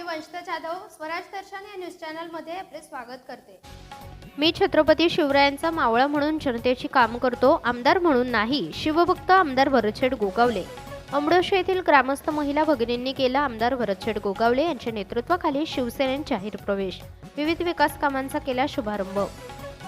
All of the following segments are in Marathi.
मी वंशिता जाधव स्वराज दर्शन या न्यूज चॅनलमध्ये आपले स्वागत करते. मी छत्रपती शिवरायांचा मावळा म्हणून जनतेची काम करतो आमदार म्हणून नाही शिवभक्त आमदार भरतशेठ गोगावले. अमडोशी येथील ग्रामस्थ महिला भगिनींनी केला आमदार भरतशेठ गोगावले यांच्या नेतृत्वाखाली शिवसेनेत जाहीर प्रवेश. विविध विकास कामांचा केला शुभारंभ.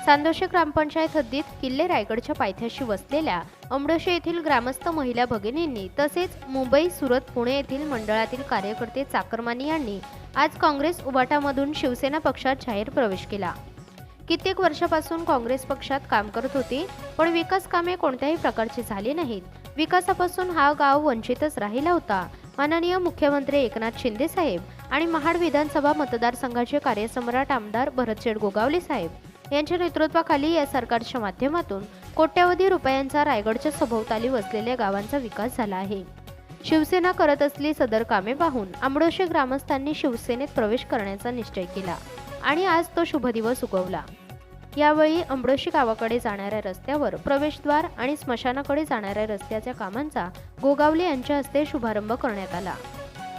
चांदोशी ग्रामपंचायत हद्दीत किल्ले रायगडच्या पायथ्याशी वसलेल्या अमडोशी येथील ग्रामस्थ महिला भगिनींनी तसेच मुंबई सुरत पुणे येथील मंडळातील कार्यकर्ते चाकरमानी यांनी आज काँग्रेस उबाटामधून शिवसेना पक्षात जाहीर प्रवेश केला. कित्येक वर्षापासून काँग्रेस पक्षात काम करत होती पण विकास कामे कोणत्याही प्रकारची झाली नाहीत. विकासापासून हा गाव वंचितच राहिला होता. माननीय मुख्यमंत्री एकनाथ शिंदे साहेब आणि महाड विधानसभा मतदारसंघाचे कार्यसम्राट आमदार भरतशेठ गोगावले साहेब यांच्या नेतृत्वाखाली या सरकारच्या माध्यमातून कोट्यवधी रुपयांचा रायगडच्या सभोवताली वसलेल्या गावांचा विकास झाला आहे. शिवसेना करत असली सदर कामे पाहून आंबडोशे ग्रामस्थांनी शिवसेनेत प्रवेश करण्याचा निश्चय केला आणि आज तो शुभ दिवस उगवला. यावेळी अंबडोशी गावाकडे जाणाऱ्या रस्त्यावर प्रवेशद्वार आणि स्मशानाकडे जाणाऱ्या रस्त्याच्या कामांचा गोगावले यांच्या हस्ते शुभारंभ करण्यात आला.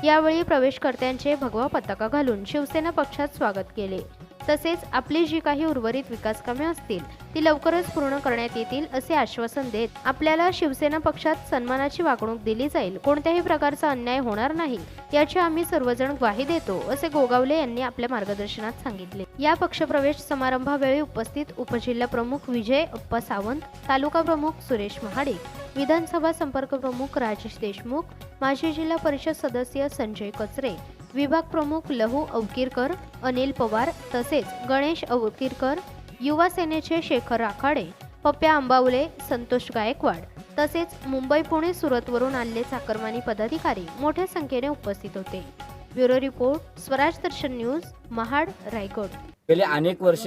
यावेळी प्रवेशकर्त्यांचे भगवा पताका घालून शिवसेना पक्षात स्वागत केले. तसेच आपली जी काही उर्वरित विकास कामे असतील ती लवकरच पूर्ण करण्यात येतील असे आश्वासन देत आपल्याला शिवसेना पक्षात सन्मानाची वागणूक दिली जाईल. कोणत्याही प्रकारचा अन्याय होणार नाही याची आम्ही सर्वजण ग्वाही देतो असे गोगावले यांनी आपल्या मार्गदर्शनात सांगितले. या पक्षप्रवेश समारंभावेळी उपस्थित उपजिल्हा प्रमुख विजय अप्पा सावंत तालुका प्रमुख सुरेश महाडिक विधानसभा संपर्क प्रमुख राजेश देशमुख माजी जिल्हा परिषद सदस्य संजय कचरे विभाग प्रमुख लहू अवकीरकर अनिल पवार तसेच गणेश अवकीरकर युवा सेनेचे शेखर राखाडे पप्प्या आंबावले संतोष गायकवाड तसेच मुंबई पुणे सुरतवरून आणले चाकरमानी पदाधिकारी मोठ्या संख्येने उपस्थित होते. Bureau report Swaraj Darshan news Mahad Raigad. गेले अनेक वर्ष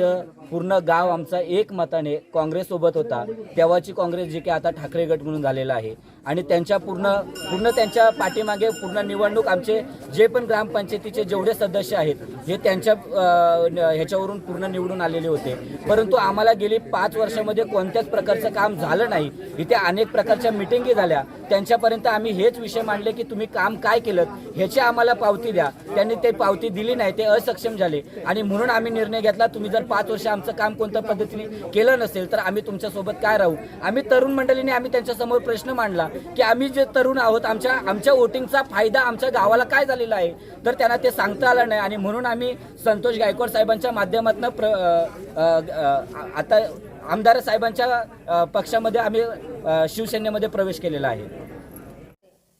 पूर्ण गाव आमचा एक मताने काँग्रेससोबत होता. तेव्हाची काँग्रेस जे की आता ठाकरे गट म्हणून झालेला आहे. आणि त्यांच्या पूर्ण पूर्ण त्यांच्या पाठीमागे पूर्ण निवडणूक आमचे जे पण ग्रामपंचायतीचे जेवढे सदस्य आहेत हे त्यांच्या ह्याच्यावरून पूर्ण निवडून आलेले होते. परंतु आम्हाला गेली पाच वर्षामध्ये कोणत्याच प्रकारचं काम झालं नाही. इथे अनेक प्रकारच्या मिटिंगी झाल्या. त्यांच्यापर्यंत आम्ही हेच विषय मांडले की तुम्ही काम काय केलं ह्याची आम्हाला पावती द्या. त्यांनी ते पावती दिली नाही ते असक्षम झाले. आणि म्हणून आम्ही निर्णय घेतला तुम्ही जर पाच वर्ष आमचं काम कोणत्या पद्धतीने केलं नसेल तर आम्ही तुमच्यासोबत काय राहू? आम्ही तरुण मंडळीने आम्ही त्यांच्यासमोर प्रश्न मांडला की आम्ही जे तरुण आहोत आमच्या आमच्या वोटिंगचा फायदा आमच्या गावाला काय झालेला आहे? तर त्यांना ते सांगता आलं नाही आणि म्हणून आम्ही संतोष गायकवाड साहेबांच्या माध्यमातून प्र आता आमदार साहेबांच्या पक्षामध्ये आम्ही शिवसेनेमध्ये प्रवेश केलेला आहे.